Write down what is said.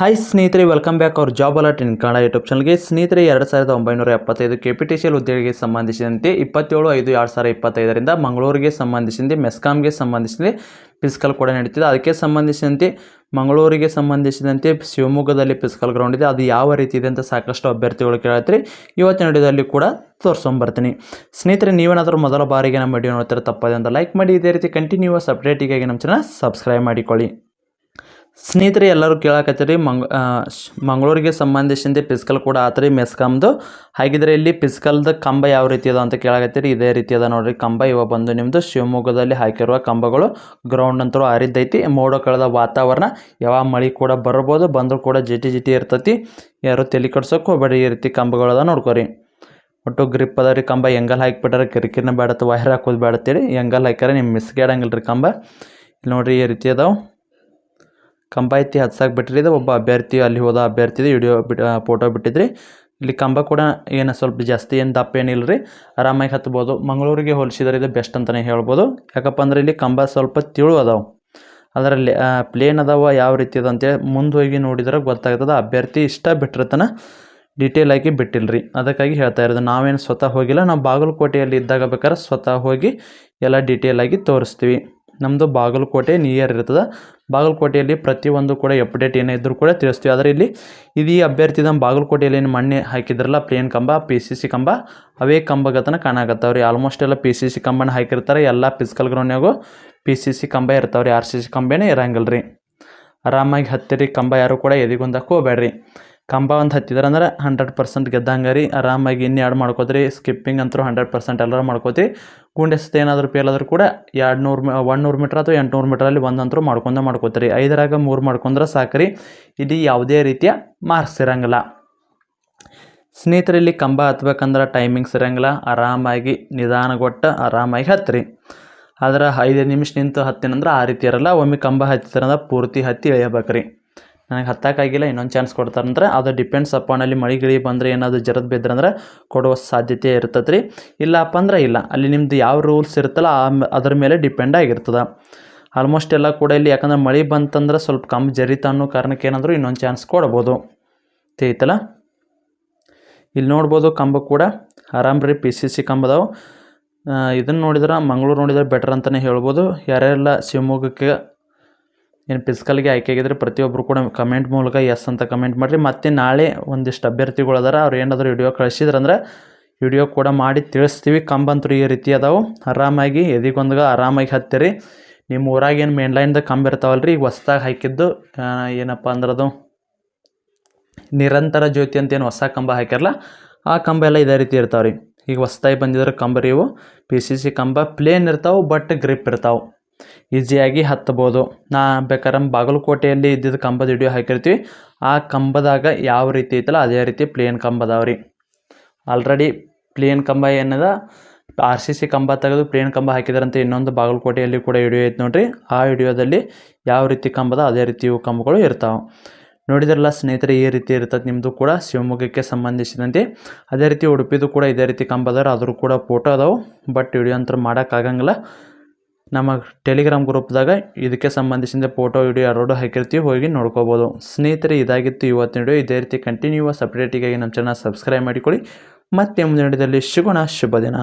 Hi ಸ್ನೇಹಿತರೆ welcome back our job alert in Kannada YouTube ಚಾನಲ್ಗೆ ಸ್ನೇಹಿತರೆ, ಎರಡು ಸಾವಿರದ ಒಂಬೈನೂರ ಎಪ್ಪತ್ತೈದು K P T C L ಹುದ್ದೆಗಳಿಗೆ ಸಂಬಂಧಿಸಿದಂತೆ ಇಪ್ಪತ್ತೇಳು ಐದು ಎರಡು ಸಾವಿರದ ಇಪ್ಪತ್ತೈದರಿಂದ ಮಂಗಳೂರಿಗೆ ಸಂಬಂಧಿಸಿದಂತೆ ಮೆಸ್ಕಾಮ್ಗೆ ಸಂಬಂಧಿಸಿದಂತೆ ಫಿಸಿಕಲ್ ಕೂಡ ನಡೀತಿದೆ. ಅದಕ್ಕೆ ಸಂಬಂಧಿಸಿದಂತೆ ಮಂಗಳೂರಿಗೆ ಸಂಬಂಧಿಸಿದಂತೆ ಶಿವಮೊಗ್ಗದಲ್ಲಿ ಫಿಸಿಕಲ್ ಗ್ರೌಂಡ್ ಇದೆ. ಅದು ಯಾವ ರೀತಿ ಇದೆ ಅಂತ ಸಾಕಷ್ಟು ಅಭ್ಯರ್ಥಿಗಳು ಕೇಳತ್ರಿ ಇವತ್ತಿನ ವಿಡಿಯೋದಲ್ಲಿ ಕೂಡ ತೋರಿಸ್ಕೊಂಬರ್ತೀನಿ ಸ್ನೇಹಿತರೆ, ನೀವೇನಾದರೂ ಮೊದಲ ಬಾರಿಗೆ ನಮ್ಮ ವಿಡಿಯೋ ನೋಡ್ತಾರೆ ತಪ್ಪದೆ ಅಂತ ಲೈಕ್ ಮಾಡಿ. ಇದೇ ರೀತಿ ಕಂಟಿನ್ಯೂಸ್ ಅಪ್ಡೇಟಿಗಾಗಿ ನಮ್ಮ ಚಾನಲ್ ಸಬ್ಸ್ಕ್ರೈಬ್ ಮಾಡಿಕೊಳ್ಳಿ. ಸ್ನೇಹಿತರೆ, ಎಲ್ಲರೂ ಕೇಳಕತ್ತೀರಿ, ಮಂಗ್ ಮಂಗಳೂರಿಗೆ ಸಂಬಂಧಿಸಿದ ಪಿಸ್ಕಲ್ ಕೂಡ ಆತ್ರಿ, ಮೆಸ್ಕಮ್ದು. ಹಾಗಿದ್ರೆ ಇಲ್ಲಿ ಪಿಸ್ಕಲ್ದ ಕಂಬ ಯಾವ ರೀತಿ ಅದ ಅಂತ ಕೇಳಕತ್ತೀರಿ, ಇದೇ ರೀತಿ ಅದ ನೋಡ್ರಿ ಕಂಬ. ಇವ ಬಂದು ನಿಮ್ಮದು ಶಿವಮೊಗ್ಗದಲ್ಲಿ ಹಾಕಿರುವ ಕಂಬಗಳು ಗ್ರೌಂಡ್ ಅಂತರೂ ಹರಿದೈತಿ ಮೋಡ ಕಳೆದ ವಾತಾವರಣ, ಯಾವ ಮಳೆ ಕೂಡ ಬರ್ಬೋದು, ಬಂದರೂ ಕೂಡ ಜಿಟಿ ಜಿಟಿ ಇರ್ತೈತಿ. ಯಾರು ತಲೆ ಕಡ್ಸೋಕೆ ಹೋಗ್ಬೇಡಿ ಈ ರೀತಿ ಕಂಬಗಳದ ನೋಡ್ಕೊರಿ. ಒಟ್ಟು ಗ್ರಿಪ್ ಅದ ರೀ ಕಂಬ ಎಂಗಲ್ ಹಾಕಿಬಿಟ್ರೆ ಕಿರಿಕಿರಿನ ಬೇಡತ್ತ ವೈರ್ ಹಾಕೋದು ಬೇಡತ್ತೀರಿ ಎಂಗಲ್ ಹಾಕ್ಯಾರ ನಿಮ್ಮ ಮಿಸ್ಗೇಡಂಗಿಲ್ಲ ರೀ ಕಂಬ. ಇಲ್ಲಿ ನೋಡ್ರಿ ಈ ರೀತಿ ಅದಾವೆ. ಕಂಬ ಐತಿ ಹತ್ಸಕ್ಕೆ ಬಿಟ್ಟಿರಿ ಇದು ಒಬ್ಬ ಅಭ್ಯರ್ಥಿ ಅಲ್ಲಿ ಹೋದ ಅಭ್ಯರ್ಥಿದು ವಿಡಿಯೋ ಬಿಟ್ಟು ಫೋಟೋ ಬಿಟ್ಟಿದ್ರಿ. ಇಲ್ಲಿ ಕಂಬ ಕೂಡ ಏನು ಸ್ವಲ್ಪ ಜಾಸ್ತಿ ಏನು ದಪ್ಪ ಏನಿಲ್ಲ ರೀ ಆರಾಮಾಗಿ ಹತ್ಬೋದು. ಮಂಗಳೂರಿಗೆ ಹೋಲಿಸಿದ್ರೆ ಇದು ಬೆಸ್ಟ್ ಅಂತಲೇ ಹೇಳ್ಬೋದು. ಯಾಕಪ್ಪ ಅಂದ್ರೆ ಇಲ್ಲಿ ಕಂಬ ಸ್ವಲ್ಪ ತಿಳು ಅದಾವೆ. ಅದರಲ್ಲಿ ಪ್ಲೇನ್ ಅದಾವ, ಯಾವ ರೀತಿ ಅದ ಅಂತೇಳಿ ಮುಂದೆ ಹೋಗಿ ನೋಡಿದ್ರೆ ಗೊತ್ತಾಗ್ತದೆ. ಅಭ್ಯರ್ಥಿ ಇಷ್ಟ ಬಿಟ್ಟಿರ್ತಾನೆ ಡೀಟೇಲ್ ಆಗಿ ಬಿಟ್ಟಿಲ್ಲ ರೀ ಅದಕ್ಕಾಗಿ ಹೇಳ್ತಾ ಇರೋದು, ನಾವೇನು ಸ್ವತಃ ಹೋಗಿಲ್ಲ, ನಾವು ಬಾಗಲಕೋಟೆಯಲ್ಲಿ ಇದ್ದಾಗ ಬೇಕಾದ್ರೆ ಸ್ವತಃ ಹೋಗಿ ಎಲ್ಲ ಡೀಟೇಲ್ ಆಗಿ ತೋರಿಸ್ತೀವಿ. ನಮ್ಮದು ಬಾಗಲಕೋಟೆ ನಿಯರ್ ಇರ್ತದೆ. ಬಾಗಲಕೋಟೆಯಲ್ಲಿ ಪ್ರತಿಯೊಂದು ಕೂಡ ಅಪ್ಡೇಟ್ ಏನೇ ಕೂಡ ತಿಳಿಸ್ತೀವಿ. ಆದರೆ ಇಲ್ಲಿ ಇದೀ ಅಭ್ಯರ್ಥಿ ನಮ್ಮ ಬಾಗಲಕೋಟೆಯಲ್ಲಿ ಏನು ಮಣ್ಣೆ ಹಾಕಿದ್ರಲ್ಲ ಪ್ಲೇನ್ ಕಂಬ ಪಿ ಸಿ ಸಿ ಕಂಬ, ಅವೇ ಕಂಬಗತನ ಕಾಣಕತ್ತಾವ ರೀ ಆಲ್ಮೋಸ್ಟ್ ಎಲ್ಲ ಪಿ ಸಿ ಸಿ ಕಂಬನ ಹಾಕಿರ್ತಾರೆ. ಎಲ್ಲ ಫಿಸಿಕಲ್ ಗ್ರೌಂಡ್ನಾಗೂ ಪಿ ಸಿ ಸಿ ಕಂಬ ಇರ್ತಾವೆ ಆರ್ ಸಿ ಸಿ ಕಂಬನೇ ಇರಂಗಿಲ್ಲ ರೀ ಆರಾಮಾಗಿ ಹತ್ತಿರಿ. ಕಂಬ ಯಾರು ಕೂಡ ಎದಿಗೊಂದಕ್ಕೆ ಹೋಗ್ಬೇಡ್ರಿ ಕಂಬ ಒಂದು ಅಂದ್ರೆ ಹಂಡ್ರೆಡ್ ಪರ್ಸೆಂಟ್ ಗೆದ್ದಂಗೆ ರೀ ಆರಾಮಾಗಿ ಇನ್ನು ಎರಡು ಮಾಡ್ಕೋತೀರಿ. ಸ್ಕಿಪ್ಪಿಂಗ್ ಅಂತೂ ಹಂಡ್ರೆಡ್ ಪರ್ಸೆಂಟ್ ಎಲ್ಲರೂ ಮಾಡ್ಕೋತೀವಿ ಗುಂಡೆ ಎಸೆತ ಏನಾದರೂ ಫೇಲ್ ಆದರೂ ಕೂಡ ಎರಡು ನೂರು ಒಂದು ನೂರು ಮೀಟ್ರ್ ಅಥವಾ ಎಂಟುನೂರು ಮೀಟ್ರಲ್ಲಿ ಒಂದಂತರೂ ಮಾಡ್ಕೊಂಡೇ ಮಾಡ್ಕೋತೀರಿ. ಐದರಾಗ ಮೂರು ಮಾಡ್ಕೊಂಡ್ರೆ ಸಾಕ್ರಿ. ಇಲ್ಲಿ ಯಾವುದೇ ರೀತಿಯ ಮಾರ್ಕ್ಸ್ ಇರೋಂಗಿಲ್ಲ ಸ್ನೇಹಿತರಲ್ಲಿ ಕಂಬ ಹತ್ಬೇಕಂದ್ರೆ ಟೈಮಿಂಗ್ಸ್ ಇರಂಗಿಲ್ಲ ಆರಾಮಾಗಿ ನಿಧಾನಗೊಟ್ಟು ಆರಾಮಾಗಿ ಹತ್ತಿರಿ ಆದ್ರೆ ಐದು ನಿಮಿಷ ನಿಂತು ಹತ್ತಿನಂದ್ರೆ ಆ ರೀತಿ ಇರಲ್ಲ ಒಮ್ಮೆ ಕಂಬ ಹತ್ತಿರ ಪೂರ್ತಿ ಹತ್ತಿ ಇಳಿಯಬೇಕು ರೀ ನನಗೆ ಹತ್ತಕ್ಕಾಗಿಲ್ಲ ಇನ್ನೊಂದು ಚಾನ್ಸ್ ಕೊಡ್ತಾರಂದ್ರೆ ಅದು ಡಿಪೆಂಡ್ಸ್ ಅಪಾನ್ ಅಲ್ಲಿ ಮಳೆ ಗಿಳಿ ಬಂದರೆ ಏನಾದರೂ ಜರದ್ ಬಿದ್ರಂದ್ರೆ ಕೊಡುವ ಸಾಧ್ಯತೆ ಇರ್ತದೆ ರೀ ಇಲ್ಲಪ್ಪ ಅಂದ್ರೆ ಇಲ್ಲ. ಅಲ್ಲಿ ನಿಮ್ದು ಯಾವ ರೂಲ್ಸ್ ಇರುತ್ತಲ್ಲ ಅದ್ರ ಮೇಲೆ ಡಿಪೆಂಡ್ ಆಗಿರ್ತದೆ. ಆಲ್ಮೋಸ್ಟ್ ಎಲ್ಲ ಕೂಡ ಇಲ್ಲಿ ಯಾಕಂದ್ರೆ ಮಳೆ ಬಂತಂದ್ರೆ ಸ್ವಲ್ಪ ಕಮ್ಮಿ ಜರಿತ ಅನ್ನೋ ಕಾರಣಕ್ಕೆ ಏನಾದರೂ ಇನ್ನೊಂದು ಚಾನ್ಸ್ ಕೊಡ್ಬೋದು. ತಿಳಿತಲ್ಲ ಇಲ್ಲಿ ನೋಡ್ಬೋದು ಕಂಬ ಕೂಡ. ಆರಾಮ್ ರೀ ಪಿ ಸಿ ಸಿ ಕಂಬದವು ಇದನ್ನು ನೋಡಿದ್ರೆ, ಮಂಗಳೂರು ನೋಡಿದ್ರೆ ಬೆಟರ್ ಅಂತಲೇ ಹೇಳ್ಬೋದು. ಯಾರೆಲ್ಲ ಶಿವಮೊಗ್ಗಕ್ಕೆ ಏನು ಪಿಸ್ಕಲ್ಗೆ ಆಗಿದ್ರೆ ಪ್ರತಿಯೊಬ್ಬರು ಕೂಡ ಕಮೆಂಟ್ ಮೂಲಕ ಎಸ್ ಅಂತ ಕಮೆಂಟ್ ಮಾಡಿರಿ. ಮತ್ತು ನಾಳೆ ಒಂದಿಷ್ಟು ಅಭ್ಯರ್ಥಿಗಳು ಅದಾರ, ಅವ್ರು ಏನಾದರೂ ವಿಡಿಯೋ ಕಳಿಸಿದ್ರಂದ್ರೆ ವಿಡಿಯೋ ಕೂಡ ಮಾಡಿ ತಿಳಿಸ್ತೀವಿ. ಕಂಬಂತರು ಈ ರೀತಿ ಅದಾವೆ. ಆರಾಮಾಗಿ ಎದಿಗೊಂದ್ಗೆ ಆರಾಮಾಗಿ ಹತ್ತಿರಿ. ನಿಮ್ಮ ಊರಾಗ ಏನು ಮೇನ್ ಲೈನ್ದಾಗ ಕಂಬ ಇರ್ತಾವಲ್ರಿ? ರೀ ಈಗ ಹೊಸ್ದಾಗಿ ಹಾಕಿದ್ದು ಏನಪ್ಪ ಅಂದ್ರೆ ಅದು ನಿರಂತರ ಜ್ಯೋತಿ ಅಂತ ಏನು ಹೊಸ ಕಂಬ ಹಾಕ್ಯಾರಲ್ಲ, ಆ ಕಂಬ ಎಲ್ಲ ಇದೇ ರೀತಿ ಇರ್ತಾವೆ ರೀ ಈಗ ಹೊಸ್ದಾಗಿ ಬಂದಿದ್ರೆ ಕಂಬ ರೀ ಇವು. ಪಿ ಸಿ ಸಿ ಕಂಬ ಪ್ಲೇನ್ ಇರ್ತಾವೆ ಬಟ್ ಗ್ರಿಪ್ ಇರ್ತಾವೆ. ಈಸಿಯಾಗಿ ಹತ್ತಬೋದು ನಾ ಬೇಕಾದ್ರೆ ಬಾಗಲಕೋಟೆಯಲ್ಲಿ ಇದ್ದಿದ್ದು ಕಂಬದ ವಿಡಿಯೋ ಹಾಕಿರ್ತೀವಿ. ಆ ಕಂಬದಾಗ ಯಾವ ರೀತಿ ಐತಲ್ಲ, ಅದೇ ರೀತಿ ಪ್ಲೇನ್ ಕಂಬ ಅದಾವೆ ರೀ. ಆಲ್ರೆಡಿ ಪ್ಲೇನ್ ಕಂಬ ಏನದ ಆರ್ ಸಿ ಸಿ ಕಂಬ ತೆಗೆದು ಪ್ಲೇನ್ ಕಂಬ ಹಾಕಿದಾರಂತೆ ಇನ್ನೊಂದು ಬಾಗಲಕೋಟೆಯಲ್ಲಿ ಕೂಡ ವಿಡಿಯೋ ಐತೆ ನೋಡ್ರಿ. ಆ ವಿಡಿಯೋದಲ್ಲಿ ಯಾವ ರೀತಿ ಕಂಬದ, ಅದೇ ರೀತಿ ಇವು ಕಂಬಗಳು ಇರ್ತಾವೆ. ನೋಡಿದ್ರಲ್ಲ ಸ್ನೇಹಿತರೆ, ಈ ರೀತಿ ಇರ್ತದೆ ನಿಮ್ಮದು ಕೂಡ ಶಿವಮೊಗ್ಗಕ್ಕೆ ಸಂಬಂಧಿಸಿದಂತೆ. ಅದೇ ರೀತಿ ಉಡುಪಿದು ಕೂಡ ಇದೇ ರೀತಿ ಕಂಬ ಅದಾರ ಕೂಡ ಫೋಟೋ ಅದಾವೆ. ಬಟ್ ವಿಡಿಯೋ ಅಂತ ಮಾಡೋಕ್ಕಾಗಂಗಿಲ್ಲ ನಮ್ಮ ಟೆಲಿಗ್ರಾಮ್ ಗ್ರೂಪ್ದಾಗ ಇದಕ್ಕೆ ಸಂಬಂಧಿಸಿದ ಫೋಟೋ ವಿಡಿಯೋ ಎರಡು ಹಾಕಿರ್ತೀವಿ, ಹೋಗಿ ನೋಡ್ಕೋಬೋದು. ಸ್ನೇಹಿತರೆ, ಇದಾಗಿತ್ತು ಇವತ್ತಿನ ವಿಡಿಯೋ ಇದೇ ರೀತಿ ಕಂಟಿನ್ಯೂಸ್ ಅಪ್ಡೇಟಿಗಾಗಿ ನಮ್ಮ ಚಾನಲ್ ಸಬ್ಸ್ಕ್ರೈಬ್ ಮಾಡಿಕೊಳ್ಳಿ. ಮತ್ತೆ ಮುಂದಿನ ವಿಡಿಯೋದಲ್ಲಿ ಶುಭ ದಿನ.